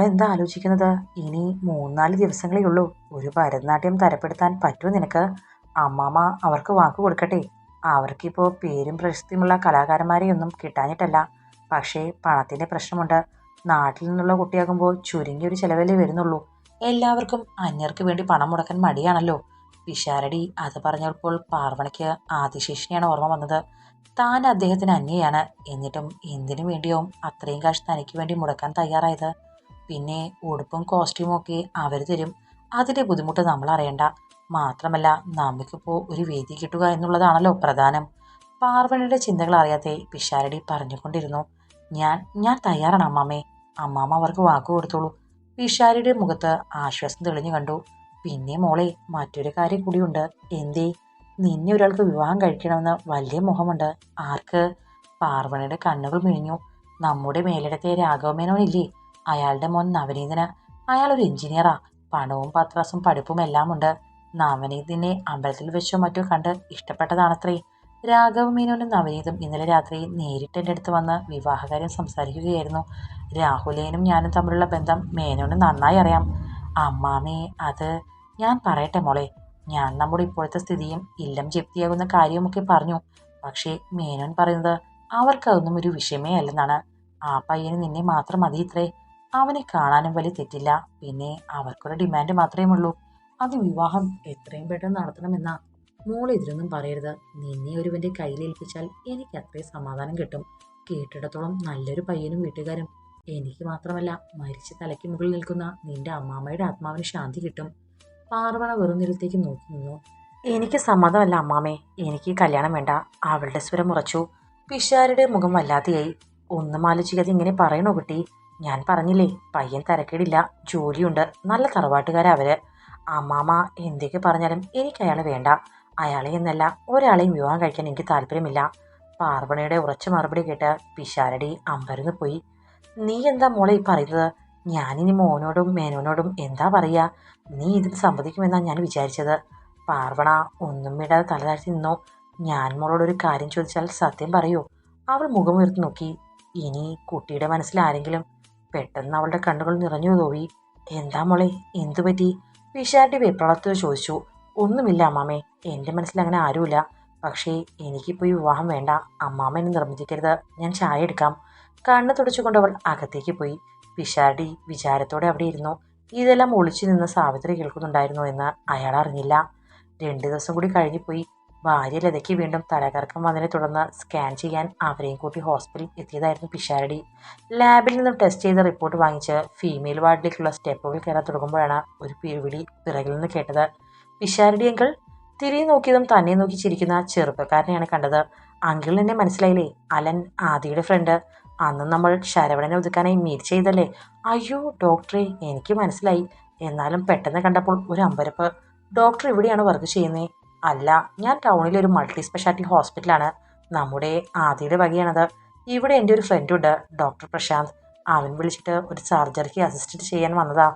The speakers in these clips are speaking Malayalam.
മോളെന്താ ആലോചിക്കുന്നത്? ഇനി മൂന്നാൽ ദിവസങ്ങളേ ഉള്ളൂ. ഒരു ഭരതനാട്യം തരപ്പെടുത്താൻ പറ്റുമോ നിനക്ക്. അമ്മാമ്മ അവർക്ക് വാക്ക് കൊടുക്കട്ടെ. അവർക്കിപ്പോൾ പേരും പ്രശസ്തിയുമുള്ള കലാകാരന്മാരെയൊന്നും കിട്ടാഞ്ഞിട്ടല്ല. പക്ഷേ പണത്തിന്റെ പ്രശ്നമുണ്ട്. നാട്ടിൽ നിന്നുള്ള കുട്ടിയാകുമ്പോൾ ചുരുങ്ങിയൊരു ചിലവല്ലേ വരുന്നുള്ളൂ. എല്ലാവർക്കും അന്യർക്ക് വേണ്ടി പണം മുടക്കാൻ മടിയാണല്ലോ. വിശാരടി അത് പറഞ്ഞപ്പോൾ പാർവണയ്ക്ക് ആദിശേഷിനെയാണ് ഓർമ്മ വന്നത്. താൻ അദ്ദേഹത്തിന് അന്യയാണ്. എന്നിട്ടും എന്തിനു വേണ്ടിയാവും അത്രയും കാശ് തനിക്ക് വേണ്ടി മുടക്കാൻ തയ്യാറായത്? പിന്നെ ഉടുപ്പും കോസ്റ്റ്യൂമും ഒക്കെ അവർ തരും. അതിന്റെ ബുദ്ധിമുട്ട് നമ്മൾ അറിയണ്ട. മാത്രമല്ല നമുക്കിപ്പോൾ ഒരു വേദി കിട്ടുക എന്നുള്ളതാണല്ലോ പ്രധാനം. പാർവണിയുടെ ചിന്തകൾ അറിയാതെ പിഷാരടി പറഞ്ഞുകൊണ്ടിരുന്നു. ഞാൻ ഞാൻ തയ്യാറാണ് അമ്മാമ്മേ അമ്മാമ്മ അവർക്ക് വാക്ക് കൊടുത്തോളൂ. പിഷാരിയുടെ മുഖത്ത് ആശ്വാസം തെളിഞ്ഞു കണ്ടു. പിന്നെ മോളെ മറ്റൊരു കാര്യം കൂടിയുണ്ട്. എന്തേ? നിന്നെ ഒരാൾക്ക് വിവാഹം കഴിക്കണമെന്ന് വലിയ മുഖമുണ്ട് ആർക്ക്? പാർവണിയുടെ കണ്ണുകൾ മിഴിഞ്ഞു. നമ്മുടെ മേലിടത്തെ രാഘവമേനോനില്ലേ അയാളുടെ മോൻ നവനീതന് ഒരു എഞ്ചിനീയറാ. പണവും പത്രാസും പഠിപ്പും എല്ലാം ഉണ്ട് നവനീതിനെ അമ്പലത്തിൽ വെച്ചോ മറ്റോ കണ്ട് ഇഷ്ടപ്പെട്ടതാണത്രേ. രാഘവ് മീനോനും നവനീതും ഇന്നലെ രാത്രി നേരിട്ട് എന്റെ അടുത്ത് വന്ന് വിവാഹകാര്യം സംസാരിക്കുകയായിരുന്നു. രാഹുലേനും ഞാനും തമ്മിലുള്ള ബന്ധം മേനോന് നന്നായി അറിയാം. അമ്മാമേ അത് ഞാൻ പറയട്ടെ മോളെ. ഞാൻ നമ്മുടെ ഇപ്പോഴത്തെ സ്ഥിതിയും ഇല്ലം ജപ്തിയാകുന്ന കാര്യവുമൊക്കെ പറഞ്ഞു. പക്ഷേ മേനോൻ പറയുന്നത് അവർക്കതൊന്നും ഒരു വിഷയമേ അല്ലെന്നാണ്. ആ പയ്യന് നിന്നെ മാത്രം മതി ഇത്രേ അവനെ കാണാനും വലിയ തെറ്റില്ല. പിന്നെ അവർക്കൊരു ഡിമാൻഡ് മാത്രമേ ഉള്ളൂ. അത് വിവാഹം എത്രയും പെട്ടെന്ന് നടത്തണമെന്നാ. മോൾ ഇതിലൊന്നും പറയരുത്. നിന്നെ ഒരുവന്റെ കയ്യിൽ ഏൽപ്പിച്ചാൽ എനിക്ക് അത്രയും സമാധാനം കിട്ടും. കേട്ടിടത്തോളം നല്ലൊരു പയ്യനും വീട്ടുകാരും. എനിക്ക് മാത്രമല്ല മരിച്ച തലയ്ക്ക് മുകളിൽ നിൽക്കുന്ന നിന്റെ അമ്മാമ്മയുടെ ആത്മാവിന് ശാന്തി കിട്ടും. പാർവണ വെറും നിലത്തേക്ക് നോക്കി നിന്നു. എനിക്ക് സമ്മതമല്ല അമ്മാമേ. എനിക്ക് കല്യാണം വേണ്ട. അവളുടെ സ്വരം ഉറച്ചു. പിഷാരുടെ മുഖം വല്ലാതെയായി. ഒന്നും ആലോചിക്കാതെ ഇങ്ങനെ പറയണോ കുട്ടി? ഞാൻ പറഞ്ഞില്ലേ പയ്യൻ തരക്കേടില്ല ജോലിയുണ്ട്. നല്ല തറവാട്ടുകാരാ അവർ. അമ്മാമ എന്തൊക്കെ പറഞ്ഞാലും എനിക്ക് അയാളെ വേണ്ട. അയാളെ എന്നല്ല ഒരാളെയും വിവാഹം കഴിക്കാൻ എനിക്ക് താല്പര്യമില്ല. പാർവണയുടെ ഉറച്ച മറുപടി കേട്ട് പിശാരടി അമ്പരന്ന് പോയി. നീ എന്താ മോളെ ഈ പറയുന്നത്? ഞാനിനി മോനോടും മേനോനോടും എന്താ പറയുക നീ ഇതിന് സമ്മതിക്കുമെന്നാ ഞാൻ വിചാരിച്ചത്. പാർവണ ഒന്നും വിടാതെ തലതാഴ്ത്തി നിന്നോ. ഞാൻ മോളോടൊരു കാര്യം ചോദിച്ചാൽ സത്യം പറയൂ. അവൾ മുഖമുയർത്തി നോക്കി. ഇനി കുട്ടിയുടെ മനസ്സിൽ ആരെങ്കിലും പെട്ടെന്ന് അവളുടെ കണ്ണുകൾ നിറഞ്ഞു തോവി എന്താ മോളെ എന്തു പറ്റി? പിഷാരുടെ വെപ്രളത്ത് ചോദിച്ചു. ഒന്നുമില്ല അമ്മാമേ എന്റെ മനസ്സിൽ അങ്ങനെ ആരുമില്ല. പക്ഷേ എനിക്കിപ്പോൾ ഈ വിവാഹം വേണ്ട. അമ്മാമ്മ എന്നെ നിർബന്ധിക്കരുത്. ഞാൻ ചായ എടുക്കാം. കണ്ണ് തുടച്ചുകൊണ്ട് അവൾ അകത്തേക്ക് പോയി. പിഷാരടി വിചാരത്തോടെ അവിടെ ഇരുന്നു. ഇതെല്ലാം ഒളിച്ചു നിന്ന് സാവിത്രി കേൾക്കുന്നുണ്ടായിരുന്നു എന്ന് അയാൾ അറിഞ്ഞില്ല. രണ്ടു ദിവസം കൂടി കഴിഞ്ഞുപോയി ഭാര്യ ലതയ്ക്ക് വീണ്ടും തലകറക്കം വന്നതിനെ തുടർന്ന് സ്കാൻ ചെയ്യാൻ അവരെയും കൂട്ടി ഹോസ്പിറ്റലിൽ എത്തിയതായിരുന്നു പിഷാരടി. ലാബിൽ നിന്നും ടെസ്റ്റ് ചെയ്ത റിപ്പോർട്ട് വാങ്ങിച്ച് ഫീമെയിൽ വാർഡിലേക്കുള്ള സ്റ്റെപ്പുകൾ കയറാൻ തുടങ്ങുമ്പോഴാണ് ഒരു പിരിവിളി പിറകിൽ നിന്ന് കേട്ടത്. പിഷാരടി അങ്കിൾ തിരികെ നോക്കിയതും തന്നെ നോക്കി ചിരിക്കുന്ന ചെറുപ്പക്കാരനെയാണ് കണ്ടത്. അങ്കിൾ എന്നെ മനസ്സിലായില്ലേ? അലൻ ആദിയുടെ ഫ്രണ്ട് അന്ന് നമ്മൾ ശരവണനെ ഒതുക്കാനായി മീറ്റ് ചെയ്തല്ലേ? അയ്യോ ഡോക്ടറെ എനിക്ക് മനസ്സിലായി. എന്നാലും പെട്ടെന്ന് കണ്ടപ്പോൾ ഒരു അമ്പരപ്പ്. ഡോക്ടർ ഇവിടെയാണ് വർക്ക് ചെയ്യുന്നത് അല്ല ഞാൻ ടൗണിലെ ഒരു മൾട്ടി സ്പെഷ്യാലിറ്റി ഹോസ്പിറ്റലാണ് നമ്മുടെ ആദ്യയുടെ വകയാണത്. ഇവിടെ എന്റെ ഒരു ഫ്രണ്ടുണ്ട് ഡോക്ടർ പ്രശാന്ത്. അവൻ വിളിച്ചിട്ട് ഒരു സർജറിക്ക് അസിസ്റ്റ് ചെയ്യാൻ വന്നതാ.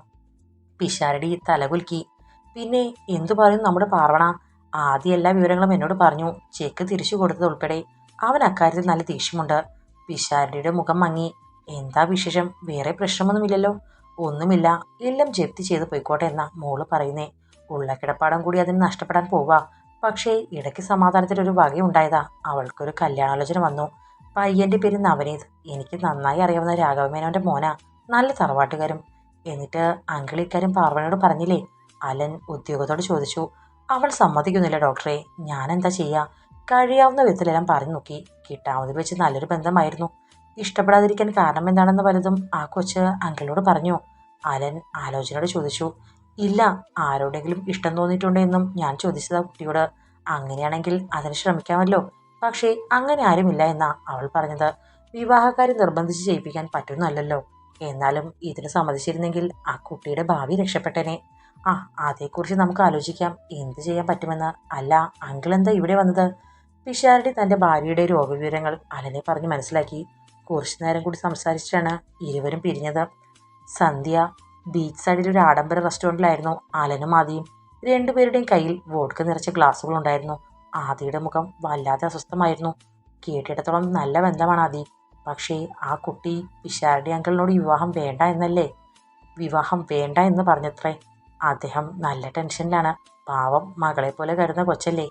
പിഷാരടി തലകുലുക്കി. പിന്നെ എന്തു പറയും നമ്മുടെ പാർവണ? ആദ്യ എല്ലാ വിവരങ്ങളും എന്നോട് പറഞ്ഞു. ചെക്ക് തിരിച്ചു കൊടുത്തത് ഉൾപ്പെടെ. അവൻ അക്കാര്യത്തിൽ നല്ല ദേഷ്യമുണ്ട്. പിഷാരടിയുടെ മുഖം മങ്ങി. എന്താ വിശേഷം? വേറെ പ്രശ്നമൊന്നുമില്ലല്ലോ. ഒന്നുമില്ല. എല്ലാം ജപ്തി ചെയ്ത് പോയിക്കോട്ടെ എന്നാ മോൾ പറയുന്നേ. ഉള്ള കിടപ്പാടം കൂടി അതിന് നഷ്ടപ്പെടാൻ പോവാ. പക്ഷേ ഇടയ്ക്ക് സമാധാനത്തിനൊരു വകയുണ്ടായതാ. അവൾക്കൊരു കല്യാണാലോചന വന്നു. പയ്യന്റെ പേര് നവനീത്. എനിക്ക് നന്നായി അറിയാവുന്ന രാഘവമേനോന്റെ മോനാ. നല്ല തറവാട്ടുകാരും. എന്നിട്ട് അങ്കിൾ ഇക്കാര്യം പാർവനോട് പറഞ്ഞില്ലേ? അലൻ ഉദ്യോഗത്തോട് ചോദിച്ചു. അവൾ സമ്മതിക്കുന്നില്ല ഡോക്ടറെ. ഞാൻ എന്താ ചെയ്യാ? കഴിയാവുന്ന വിധത്തിലെല്ലാം പറഞ്ഞു നോക്കി. കിട്ടാവുന്നതിൽ വെച്ച് നല്ലൊരു ബന്ധമായിരുന്നു. ഇഷ്ടപ്പെടാതിരിക്കാൻ കാരണം എന്താണെന്ന് പലതും ആ കൊച്ച് അങ്കിളിനോട് പറഞ്ഞു. അലൻ ആലോചനയോട് ചോദിച്ചു. ഇല്ല ആരോടെങ്കിലും ഇഷ്ടം തോന്നിയിട്ടുണ്ടോ എന്നും ഞാൻ ചോദിച്ചതാ കുട്ടിയോട്. അങ്ങനെയാണെങ്കിൽ അതിന് ശ്രമിക്കാമല്ലോ. പക്ഷേ അങ്ങനെ ആരുമില്ല എന്നാ അവൾ പറഞ്ഞത്. വിവാഹക്കാരെ നിർബന്ധിച്ച് ചെയ്യിപ്പിക്കാൻ പറ്റുന്നല്ലോ എന്നാലും ഇതിന് സമ്മതിച്ചിരുന്നെങ്കിൽ ആ കുട്ടിയുടെ ഭാവി രക്ഷപ്പെട്ടേനെ. ആ അതേക്കുറിച്ച് നമുക്ക് ആലോചിക്കാം. എന്ത് ചെയ്യാൻ പറ്റുമെന്ന്. അല്ല അങ്കിൾ എന്താ ഇവിടെ വന്നത്? പിഷാരടി തന്റെ ഭാര്യയുടെ രോഗവിവരങ്ങൾ അലനെ പറഞ്ഞ് മനസ്സിലാക്കി. കുറച്ചു നേരം കൂടി സംസാരിച്ചിട്ടാണ് ഇരുവരും പിരിഞ്ഞത്. സന്ധ്യ ബീച്ച് സൈഡിൽ ഒരു ആഡംബര റെസ്റ്റോറന്റിലായിരുന്നു ആലനും ആദിയും. രണ്ടുപേരുടെയും കയ്യിൽ വോഡ്ക നിറച്ച ഗ്ലാസ്സുകൾ ഉണ്ടായിരുന്നു. ആദിയുടെ മുഖം വല്ലാതെ അസ്വസ്ഥമായിരുന്നു. കേട്ടിടത്തോളം നല്ല ബന്ധമാണ് ആദി. പക്ഷേ ആ കുട്ടി പിഷാരടി അങ്കിളിനോട് വിവാഹം വേണ്ട എന്നല്ലേ? വിവാഹം വേണ്ട എന്ന് പറഞ്ഞത്രേ. അദ്ദേഹം നല്ല ടെൻഷനിലാണ് പാവം മകളെ പോലെ കരുന്ന കൊച്ചല്ലേ.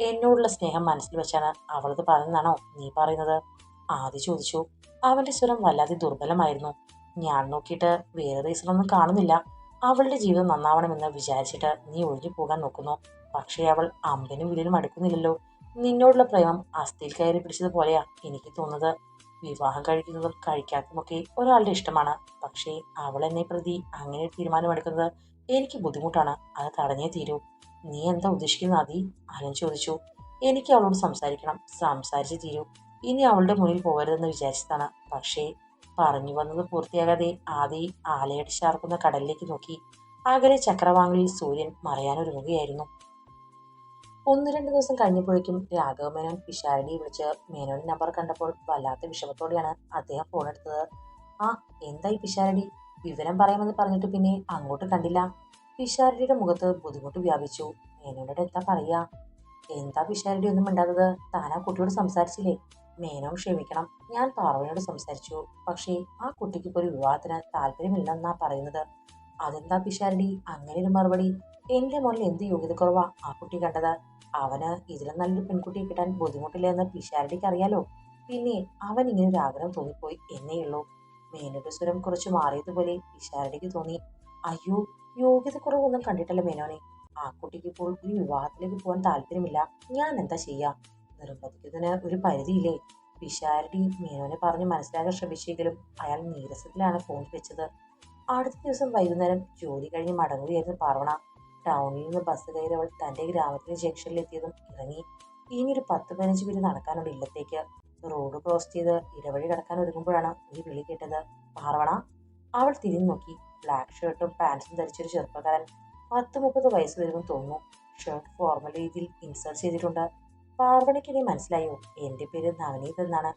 എന്നോടുള്ള സ്നേഹം മനസ്സിൽ വെച്ചാണ് അവളത് പറഞ്ഞതാണോ നീ പറയുന്നത്? ആദി ചോദിച്ചു. അവന്റെ സ്വരം വല്ലാതെ ദുർബലമായിരുന്നു. ഞാൻ നോക്കിയിട്ട് വേറെ റീസണൊന്നും കാണുന്നില്ല. അവളുടെ ജീവിതം നന്നാവണമെന്ന് വിചാരിച്ചിട്ട് നീ ഒഴിഞ്ഞു പോകാൻ നോക്കുന്നു. പക്ഷേ അവൾ അമ്പിനും വില്ലിനും അടുക്കുന്നില്ലല്ലോ. നിന്നോടുള്ള പ്രേമം അസ്ഥിയിൽ കയറി പിടിച്ചതുപോലെയാ എനിക്ക് തോന്നുന്നത്. വിവാഹം കഴിക്കുന്നതും കഴിക്കാത്തതുമൊക്കെ ഒരാളുടെ ഇഷ്ടമാണ്. പക്ഷേ അവൾ എന്നെ പ്രതി അങ്ങനെ തീരുമാനമെടുക്കുന്നത് എനിക്ക് ബുദ്ധിമുട്ടാണ്. അത് തടഞ്ഞേ തീരൂ. നീ എന്താ ഉദ്ദേശിക്കുന്ന അതി അലൻ ചോദിച്ചു. എനിക്ക് അവളോട് സംസാരിക്കണം. സംസാരിച്ച് തീരൂ. ഇനി അവളുടെ മുന്നിൽ പോകരുതെന്ന് വിചാരിച്ചതാണ്. പക്ഷേ പറഞ്ഞു വന്നത് പൂർത്തിയാകാതെ ആദി ആലയടി ചാർക്കുന്ന കടലിലേക്ക് നോക്കി അകലെ ചക്രവാങ്ങളിൽ സൂര്യൻ മറയാനൊരുങ്ങുകയായിരുന്നു ഒന്ന് രണ്ട് ദിവസം കഴിഞ്ഞപ്പോഴേക്കും രാഘവ മേനോൻ പിഷാരടിയെ വിളിച്ച് മേനോന്റെ നമ്പർ കണ്ടപ്പോൾ വല്ലാത്ത വിഷമത്തോടെയാണ് അദ്ദേഹം ഫോൺ എടുത്തത്. ആ എന്തായി പിഷാരടി? വിവരം പറയാമെന്ന് പറഞ്ഞിട്ട് പിന്നെ അങ്ങോട്ട് കണ്ടില്ല. പിഷാരടിയുടെ മുഖത്ത് ബുദ്ധിമുട്ട് വ്യാപിച്ചു. മേനോനോട് എന്താ പറയാ? എന്താ പിഷാരടി ഒന്നും മിണ്ടാത്തത്? താൻ ആ കുട്ടിയോട് സംസാരിച്ചില്ലേ? മേനോൻ ക്ഷമിക്കണം. ഞാൻ പാർവനോട് സംസാരിച്ചു. പക്ഷേ ആ കുട്ടിക്ക് ഒരു വിവാഹത്തിന് താല്പര്യമില്ലെന്നാ പറയുന്നത്. അതെന്താ പിഷാരടി? അങ്ങനെ ഒരു മറുപടി. എന്റെ മോനിൽ എന്ത് യോഗ്യതക്കുറവാ ആ കുട്ടി കണ്ടത്? അവന് ഇതിലും നല്ലൊരു പെൺകുട്ടിയെ കിട്ടാൻ ബുദ്ധിമുട്ടില്ല എന്ന് പിഷാരടിക്ക് അറിയാലോ. പിന്നെ അവൻ ഇങ്ങനെ ഒരു ആഗ്രഹം തോന്നിപ്പോയി എന്നേയുള്ളൂ മേനോന്റെ സ്വരം കുറച്ച് മാറിയതുപോലെ പിഷാരടിക്ക് തോന്നി. അയ്യോ യോഗ്യത കുറവൊന്നും കണ്ടിട്ടല്ല മേനോനെ? ആ കുട്ടിക്ക് ഇപ്പോൾ ഈ വിവാഹത്തിലേക്ക് പോകാൻ താല്പര്യമില്ല. ഞാൻ എന്താ ചെയ്യാ? നിർബന്ധിക്കുന്നതിന് ഒരു പരിധിയില്ലേ? പിഷാരടി മേനോനെ പറഞ്ഞ് മനസ്സിലാക്കാൻ ശ്രമിച്ചെങ്കിലും അയാൾ നീരസത്തിലാണ് ഫോൺ വെച്ചത്. അടുത്ത ദിവസം വൈകുന്നേരം ജോലി കഴിഞ്ഞ് മടങ്ങുകയായിരുന്നു പാർവണ. ടൗണിൽ നിന്ന് ബസ് കയറി അവൾ തന്റെ ഗ്രാമത്തിലെ ജംഗ്ഷനിൽ എത്തിയതും ഇറങ്ങി. ഇനി ഒരു പത്ത് പതിനഞ്ച് മിനിറ്റ് നടക്കാനുണ്ട് ഇല്ലത്തേക്ക്. റോഡ് ക്രോസ് ചെയ്ത് ഇടവഴി കടക്കാൻ ഒരുങ്ങുമ്പോഴാണ് ഒരു വിളി കേട്ടത്. പാർവണ അവൾ തിരിഞ്ഞു നോക്കി. ബ്ലാക്ക് ഷർട്ടും പാൻസും ധരിച്ചൊരു ചെറുപ്പക്കാരൻ. പത്ത് മുപ്പത് വയസ്സ് വരുമെന്ന് തോന്നുന്നു. ഷർട്ട് ഫോർമൽ രീതിയിൽ ഇൻസേർട്ട് ചെയ്തിട്ടുണ്ട്. പാർവണയ്ക്ക് ഇനി മനസ്സിലായോ? എന്റെ പേര് നവനീത് എന്നാണ്.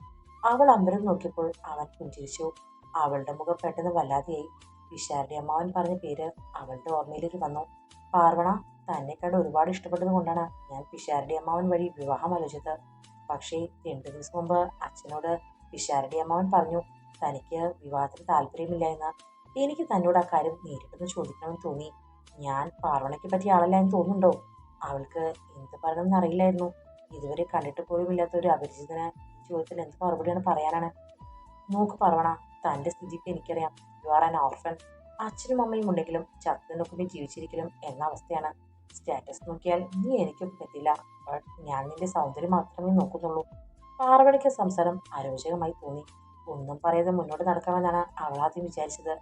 അവൾ അമ്പരം നോക്കിയപ്പോൾ അവൻ പുഞ്ചിരിച്ചു. അവളുടെ മുഖം പെട്ടെന്ന് വല്ലാതെയായി. വിശാരുടെ അമ്മാവൻ പറഞ്ഞ പേര് അവളുടെ ഓർമ്മയിലേക്ക് വന്നു. പാർവണ തന്നെ കണ്ട് ഒരുപാട് ഇഷ്ടപ്പെട്ടത് കൊണ്ടാണ് ഞാൻ പിഷാരുടെ അമ്മാവൻ വഴി വിവാഹം ആലോചിച്ചത്. പക്ഷേ രണ്ടു ദിവസം മുമ്പ് അച്ഛനോട് പിഷാരുടെ അമ്മാവൻ പറഞ്ഞു തനിക്ക് വിവാഹത്തിന് താല്പര്യമില്ല എന്ന്. എനിക്ക് തന്നോട് ആ കാര്യം നേരിട്ടൊന്ന് ചോദിക്കണമെന്ന് തോന്നി. ഞാൻ പാർവണയ്ക്ക് പറ്റിയ ആളല്ല എന്ന് തോന്നുന്നുണ്ടോ? അവൾക്ക് എന്ത് പറയണമെന്ന് അറിയില്ലായിരുന്നു. ഇതുവരെ കണ്ടിട്ട് പോലും ഇല്ലാത്ത ഒരു അപരിചിതന് ഈ ചോദ്യത്തിൽ എന്ത് മറുപടിയാണ് പറയാനാണ്? നോക്ക് പറവണ തന്റെ സ്ഥിതിക്ക് എനിക്കറിയാം. യു ആർ ആൻ ഓർഫൻ അച്ഛനും അമ്മയും ഉണ്ടെങ്കിലും ചത്തനൊക്കെ ജീവിച്ചിരിക്കലും എന്ന അവസ്ഥയാണ്. സ്റ്റാറ്റസ് നോക്കിയാൽ നീ എനിക്കും പറ്റില്ല ബട്ട് ഞാൻ നിന്റെ സൗന്ദര്യം മാത്രമേ നോക്കുന്നുള്ളൂ. പാർവണിക്ക് സംസാരം അരോചകമായി തോന്നി. ഒന്നും പറയാതെ മുന്നോട്ട് നടക്കാമെന്നാണ് ആദ്യം വിചാരിച്ചത്.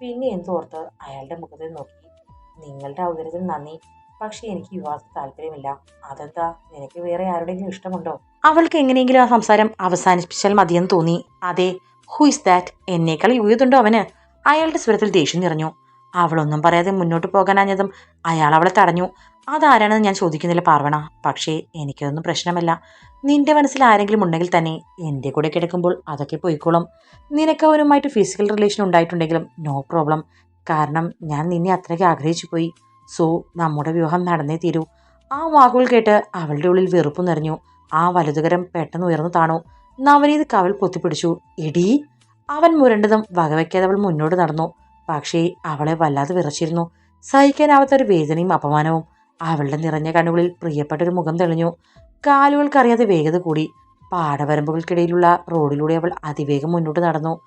പിന്നെ എന്തോർത്ത് അയാളുടെ മുഖത്തിൽ നോക്കി. നിങ്ങളുടെ ഔദര്യത്തിന് നന്ദി. പക്ഷെ എനിക്ക് വിവാഹത്തിൽ താല്പര്യമില്ല. അതെന്താ? നിനക്ക് വേറെ ആരുടെയെങ്കിലും ഇഷ്ടമുണ്ടോ? അവൾക്ക് എങ്ങനെയെങ്കിലും ആ സംസാരം അവസാനിപ്പിച്ചാൽ മതിയെന്ന് തോന്നി. അതെ ഹു ഇസ് ദാറ്റ് എന്നേക്കാൾ യുവതുണ്ടോ അവന്? അയാളുടെ സ്വരത്തിൽ ദേഷ്യം നിറഞ്ഞു. അവളൊന്നും പറയാതെ മുന്നോട്ട് പോകാനാഞ്ഞതും അയാൾ അവളെ തടഞ്ഞു. അതാരാണെന്ന് ഞാൻ ചോദിക്കുന്നില്ല പാർവണ. പക്ഷേ എനിക്കതൊന്നും പ്രശ്നമല്ല. നിന്റെ മനസ്സിൽ ആരെങ്കിലും ഉണ്ടെങ്കിൽ തന്നെ എന്റെ കൂടെ കിടക്കുമ്പോൾ അതൊക്കെ പോയിക്കോളും. നിനക്ക് അവനുമായിട്ട് ഫിസിക്കൽ റിലേഷൻ ഉണ്ടായിട്ടുണ്ടെങ്കിലും നോ പ്രോബ്ലം കാരണം ഞാൻ നിന്നെ അത്രയ്ക്ക് ആഗ്രഹിച്ചു പോയി. സോ നമ്മുടെ വിവാഹം നടന്നേ തീരൂ. ആ വാക്കുകൾ കേട്ട് അവളുടെ ഉള്ളിൽ വെറുപ്പ് നിറഞ്ഞു. ആ വലതുകരം പെട്ടെന്ന് ഉയർന്നു താണു. നവനീത് കവൽ പൊത്തിപ്പിടിച്ചു. ഇടി അവൻ മുരണ്ടതും വകവയ്ക്കാതെ അവൾ മുന്നോട്ട് നടന്നു. പക്ഷേ അവളെ വല്ലാതെ വിറച്ചിരുന്നു. സഹിക്കാനാവാത്ത ഒരു വേദനയും അപമാനവും. അവളുടെ നിറഞ്ഞ കണ്ണുകളിൽ പ്രിയപ്പെട്ട ഒരു മുഖം തെളിഞ്ഞു. കാലുകൾക്കറിയാതെ വേഗത കൂടി. പാടവരമ്പുകൾക്കിടയിലുള്ള റോഡിലൂടെ അവൾ അതിവേഗം മുന്നോട്ട് നടന്നു.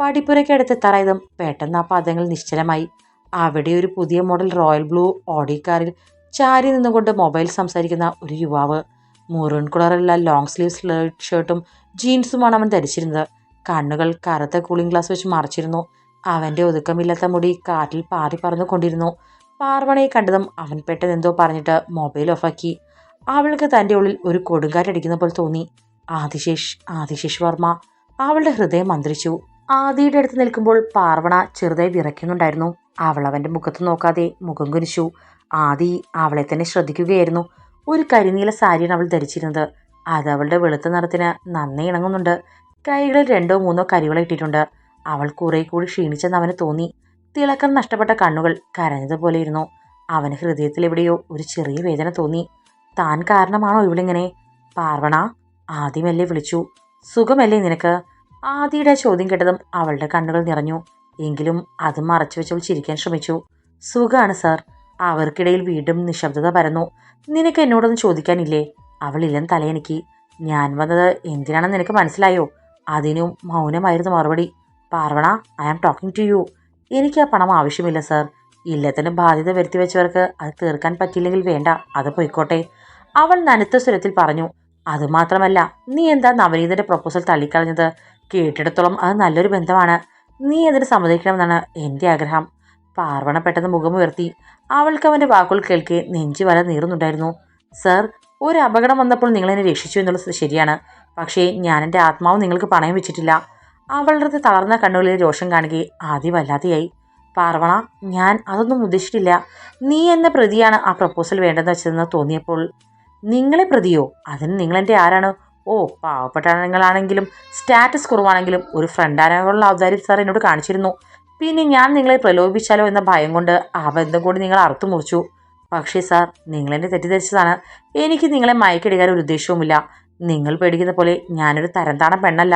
പടിപ്പുരയ്ക്ക് അടുത്തെത്താറായതും പെട്ടെന്ന് ആ പാദങ്ങൾ നിശ്ചലമായി. അവിടെ ഒരു പുതിയ മോഡൽ റോയൽ ബ്ലൂ ഓഡി കാറിൽ ചാരി നിന്നുകൊണ്ട് മൊബൈൽ സംസാരിക്കുന്ന ഒരു യുവാവ്. മുറൂൺ കളറുള്ള ലോങ് സ്ലീവ് സ്ലേർട്ട് ഷർട്ടും ജീൻസുമാണ് അവൻ ധരിച്ചിരുന്നത്. കണ്ണുകൾ കറുത്ത കൂളിംഗ് ഗ്ലാസ് വെച്ച് മറച്ചിരുന്നു. അവന്റെ ഒതുക്കമില്ലാത്ത മുടി കാറ്റിൽ പാറി പറന്നു കൊണ്ടിരുന്നു പാർവണയെ കണ്ടതും അവൻ പെട്ടെന്ന് എന്തോ പറഞ്ഞിട്ട് മൊബൈൽ ഓഫാക്കി അവൾക്ക് തന്റെ ഉള്ളിൽ ഒരു കൊടുങ്കാറ്റടിക്കുന്ന പോലെ തോന്നി. ആദിശേഷ് ആദിശേഷ് വർമ്മ അവളുടെ ഹൃദയം മന്ത്രിച്ചു ആദിയുടെ അടുത്ത് നിൽക്കുമ്പോൾ പാർവണ ചെറുതായി വിറയ്ക്കുന്നുണ്ടായിരുന്നു. അവൾ അവന്റെ മുഖത്ത് നോക്കാതെ മുഖം കുനിച്ചു. ആദി അവളെ തന്നെ ശ്രദ്ധിക്കുകയായിരുന്നു. ഒരു കരിനീല സാരിയാണ് അവൾ ധരിച്ചിരുന്നത്. അത് അവളുടെ വെളുത്ത നിറത്തിന് നന്നേ ഇണങ്ങുന്നുണ്ട്. കൈകളിൽ രണ്ടോ മൂന്നോ കരിവള ഇട്ടിട്ടുണ്ട്. അവൾ കുറെ കൂടി ക്ഷീണിച്ചെന്ന് അവന് തോന്നി. തിളക്കം നഷ്ടപ്പെട്ട കണ്ണുകൾ കരഞ്ഞതുപോലെയിരുന്നു അവന് ഹൃദയത്തിൽ എവിടെയോ ഒരു ചെറിയ വേദന തോന്നി. താൻ കാരണമാണോ ഇവളിങ്ങനെ? പാർവണ ആദ്യമല്ലേ വിളിച്ചു. സുഖമല്ലേ നിനക്ക്? ആദിയുടെ ചോദ്യം കേട്ടതും അവളുടെ കണ്ണുകൾ നിറഞ്ഞു. എങ്കിലും അത് മറച്ചു വെച്ചവൾ ചിരിക്കാൻ ശ്രമിച്ചു. സുഖമാണ് സർ. അവർക്കിടയിൽ വീണ്ടും നിശബ്ദത പരന്നു. നിനക്ക് എന്നോടൊന്നും ചോദിക്കാനില്ലേ? അവൾ ഇല്ലെന്ന് തലയെനിക്ക് ഞാൻ വന്നത് എന്തിനാണെന്ന് നിനക്ക് മനസ്സിലായോ? അതിനു മൗനമായിരുന്നു മറുപടി. Parvana I am talking to you എനിക്ക് ആ പണം ആവശ്യമില്ല സർ. ഇല്ലത്തിന് ബാധ്യത വരുത്തി വെച്ചവർക്ക് അത് തീർക്കാൻ പറ്റില്ലെങ്കിൽ വേണ്ട. അത് പോയിക്കോട്ടെ. അവൾ നനുത്ത സ്വരത്തിൽ പറഞ്ഞു. അതുമാത്രമല്ല നീ എന്താ നവനീതന്റെ പ്രപ്പോസൽ തള്ളിക്കളഞ്ഞത്? കേട്ടിടത്തോളം അത് നല്ലൊരു ബന്ധമാണ്. നീ അതിന് സമ്മതിക്കണമെന്നാണ് എന്റെ ആഗ്രഹം. പാർവണ പെട്ടെന്ന് മുഖമുയർത്തി അവൾക്ക് അവന്റെ വാക്കുകൾ കേൾക്കെ നെഞ്ചു വല നീറുന്നുണ്ടായിരുന്നു. സർ ഒരു അപകടം വന്നപ്പോൾ നിങ്ങൾ എന്നെ രക്ഷിച്ചു എന്നുള്ളത് ശരിയാണ്. പക്ഷേ ഞാൻ എന്റെ ആത്മാവ് നിങ്ങൾക്ക് പണയം വെച്ചിട്ടില്ല. അവളുടെ തളർന്ന കണ്ണുകളിൽ രോഷം കാണുകയെ ആദ്യം വല്ലാതെയായി. പാർവണ ഞാൻ അതൊന്നും ഉദ്ദേശിച്ചിട്ടില്ല. നീ എന്ന പ്രതിയാണ് ആ പ്രപ്പോസൽ വേണ്ടെന്ന് വെച്ചതെന്ന് തോന്നിയപ്പോൾ നിങ്ങളെ പ്രതിയോ? അതിന് നിങ്ങളെന്റെ ആരാണ്? ഓ പാവപ്പെട്ട നിങ്ങളാണെങ്കിലും സ്റ്റാറ്റസ് കുറവാണെങ്കിലും ഒരു ഫ്രണ്ട് ഫ്രണ്ടാനുള്ള ഔദാര്യം സാർ എന്നോട് കാണിച്ചിരുന്നു. പിന്നെ ഞാൻ നിങ്ങളെ പ്രലോഭിപ്പിച്ചാലോ എന്ന ഭയം കൊണ്ട് ആ ബന്ധം കൂടി നിങ്ങൾ അറുത്തു മുറിച്ചു. പക്ഷേ സാർ നിങ്ങളെന്നെ തെറ്റിദ്ധരിച്ചതാണ്. എനിക്ക് നിങ്ങളെ മയക്കെടുക്കാൻ ഒരു ഉദ്ദേശവുമില്ല. നിങ്ങൾ പേടിക്കുന്ന പോലെ ഞാനൊരു തരംതാണ പെണ്ണല്ല.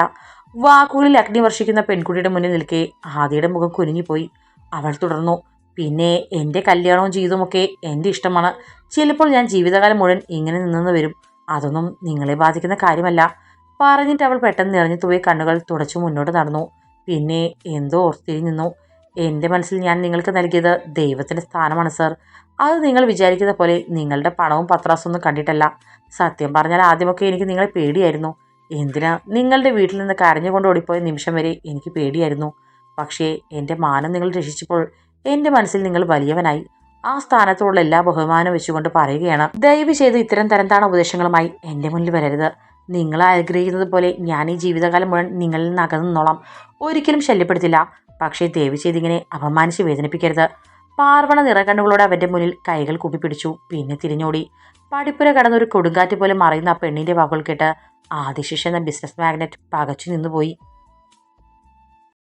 വാക്കുകളിൽ അഗ്നി വർഷിക്കുന്ന പെൺകുട്ടിയുടെ മുന്നിൽ നിൽക്കെ ആദിയുടെ മുഖം കുനിഞ്ഞുപോയി അവൾ തുടർന്നു പിന്നെ എന്റെ കല്യാണവും ജീവിതമൊക്കെ എന്റെ ഇഷ്ടമാണ്. ചിലപ്പോൾ ഞാൻ ജീവിതകാലം മുഴുവൻ ഇങ്ങനെ നിന്നെന്ന് വരും. അതൊന്നും നിങ്ങളെ ബാധിക്കുന്ന കാര്യമല്ല. പറഞ്ഞിട്ട് അവൾ പെട്ടെന്ന് നിറഞ്ഞു പോയി കണ്ണുകൾ തുടച്ചു മുന്നോട്ട് നടന്നു. പിന്നെ എന്തോ ഓർത്തിരി നിന്നു. എന്റെ മനസ്സിൽ ഞാൻ നിങ്ങൾക്ക് നൽകിയത് ദൈവത്തിന്റെ സ്ഥാനമാണ് സർ. അത് നിങ്ങൾ വിചാരിക്കുന്ന പോലെ നിങ്ങളുടെ പണവും പത്രാസൊന്നും കണ്ടിട്ടല്ല. സത്യം പറഞ്ഞാൽ ആദ്യമൊക്കെ എനിക്ക് നിങ്ങളെ പേടിയായിരുന്നു. എന്തിനാ? നിങ്ങളുടെ വീട്ടിൽ നിന്ന് കരഞ്ഞുകൊണ്ട് ഓടിപ്പോയ നിമിഷം വരെ എനിക്ക് പേടിയായിരുന്നു. പക്ഷേ എന്റെ മാനം നിങ്ങൾ രക്ഷിച്ചപ്പോൾ എന്റെ മനസ്സിൽ നിങ്ങൾ വലിയവനായി. ആ സ്ഥാനത്തുള്ള എല്ലാ ബഹുമാനം വെച്ചുകൊണ്ട് പറയുകയാണ്. ദയവ് ചെയ്ത് ഇത്തരം തരംതാണ ഉപദേശങ്ങളുമായി എന്റെ മുന്നിൽ വരരുത്. നിങ്ങൾ ആഗ്രഹിക്കുന്നത് പോലെ ഞാൻ ഈ ജീവിതകാലം മുഴുവൻ നിങ്ങളിൽ നിന്ന് അകന്നു നിന്നോളാം. ഒരിക്കലും ശല്യപ്പെടുത്തില്ല. പക്ഷേ ദയവ് ചെയ്ത് ഇങ്ങനെ അപമാനിച്ച് വേദനിപ്പിക്കരുത്. പാർവണ നിറകണ്ണുകളോടെ അവന്റെ മുന്നിൽ കൈകൾ കൂപ്പിപ്പിടിച്ചു. പിന്നെ തിരിഞ്ഞോടി. പടിപ്പുര കടന്നൊരു കൊടുങ്കാറ്റ് പോലെ മറയുന്ന ആ പെണ്ണിന്റെ വാക്കുകൾ കേട്ട് ആദിശിഷ് എന്ന ബിസിനസ് മാഗ്നറ്റ് പകച്ചു നിന്നുപോയി